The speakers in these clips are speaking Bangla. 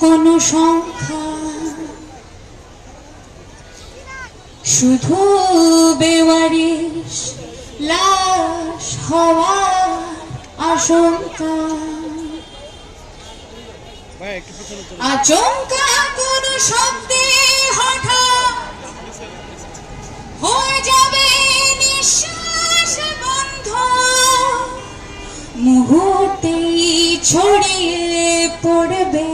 কোনো সংখ্যা। শুধু বেওয়ারিশ, লাশ হওয়ার আশঙ্কা। আচমকা কোন শব্দে হঠাৎ হয়ে যাবে নিঃশ্বাস বন্ধ। মুহূর্তেই ছড়িয়ে পড়বে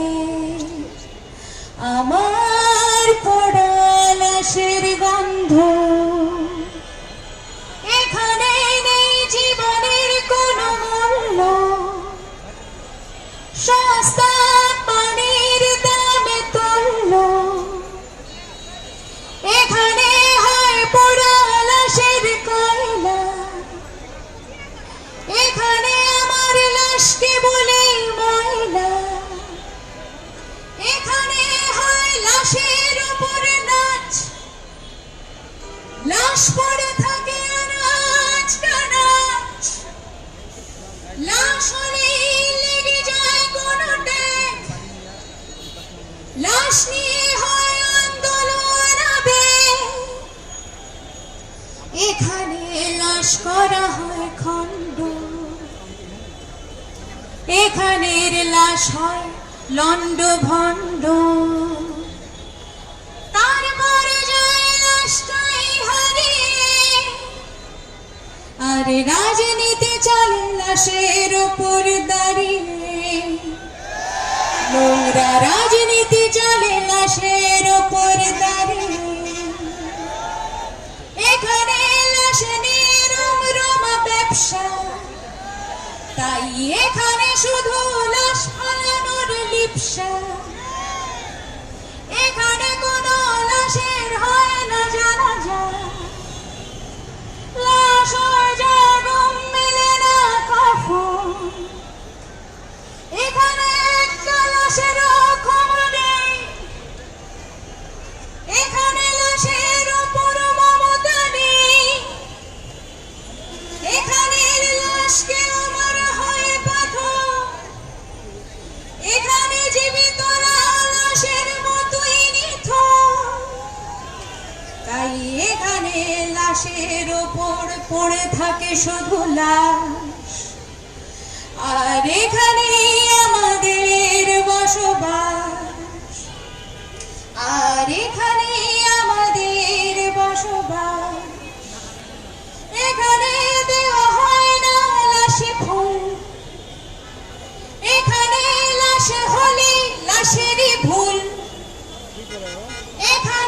hasta এখানের লাশ হয় লন্ড ভণ্ড। তারপরে আরে রাজনীতি চলে লাশের ওপর দাঁড়িয়ে। নোংরা রাজনীতি চলে লাশের ওপর দাঁড়িয়ে। এখানে তাই এখানে শুধু লাশ ফালানোর লিপসা। তাই এখানে লাশের ওপর পড়ে থাকে শুধু লাশ। আর এখানে আমাদের বসবাস। আর এখানে আমাদের বসবাস। এখানে দেওয়া হয় না লাশে ফুল। এখানে লাশ হলে লাশেরই ভুল। এখানে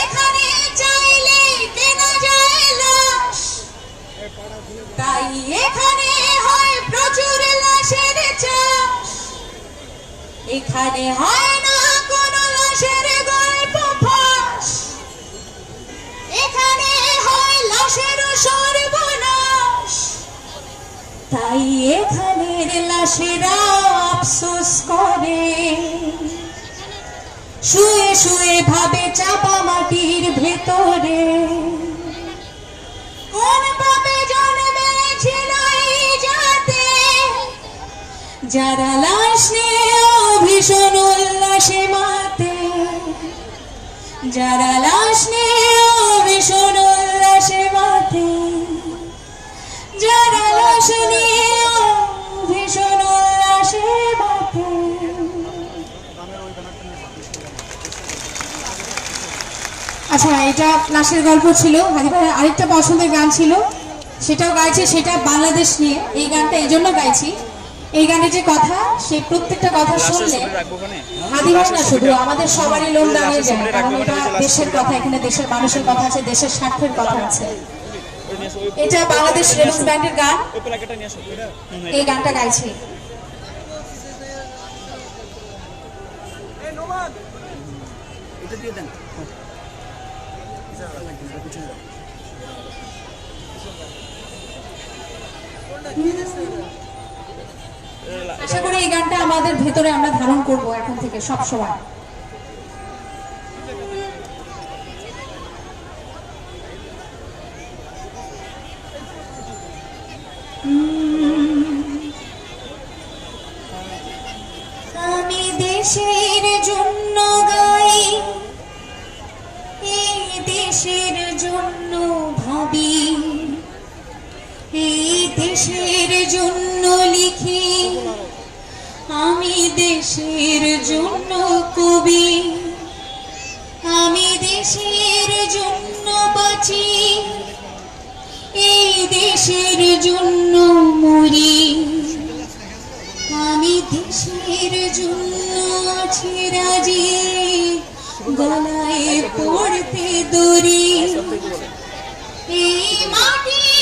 এখানে চাইলে এখানে হয় প্রচুর লাশের এখানে হয় না কোনো লাশের গল্প ফাঁস। এখানে হয় লাশের সর্বনাশ। তাই এখানের লাশেরা আফসোস করে। শুয়ে শুয়ে ভাবে চাপা মাটির ভেতরে। কোন জাতে যারা লাশ নিয়ে ভীষণ উল্লাসে মাতে। যারা লাশ নিয়ে ভীষণ উল্লাসে মাতে। আচ্ছা এটা ক্লাসের গল্প ছিল। হাদি আরেকটা পছন্দের গান ছিল। সেটাও গাইছে সেটা বাংলাদেশ নিয়ে। এই গানটা এই জন্য গাইছি। এই গানের যে কথা সেই প্রত্যেকটা কথা শুনলে রাখব ওখানে? হাদি ভাই না শুধু আমাদের সবারই লোন দাঁড়িয়ে যায়। কারণ এটা দেশের কথা এখানে দেশের মানুষের কথা আছে দেশের স্বার্থের কথা আছে। এটা বাংলাদেশ রেলস ব্যান্ডের গান। এই গানটা গাইছি। এটা দিয়ে দেন। আশা করি এই গানটা আমাদের ভেতরে আমরা ধারণ করব এখন থেকে সব সময়। আমি দেশের জন্য দেশের জন্য ভাবি। এই দেশের জন্য লিখি। আমি দেশের জন্য কবি। আমি দেশের জন্য বাঁচি। এই দেশের জন্য মরি। আমি দেশের জন্য আছি রাজি। গলায় পড়তে দড়ি এই মাটি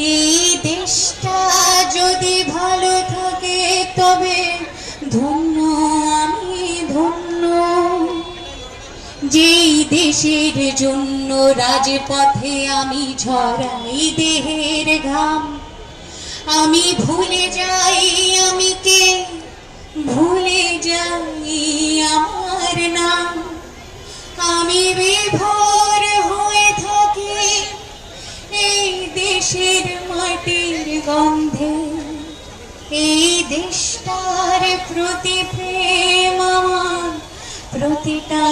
এই দেশটা যদি ভালো থাকে, তবে ধন্য আমি ধন্য। যেই দেশের জন্য রাজপথে আমি ঝরাই দেহের ঘাম, আমি ভুলে যাই আমি কে? ভুলে যাই আমার নাম। আমি বিভোর হয়ে থাকি প্রতি প্রেম প্রতিটা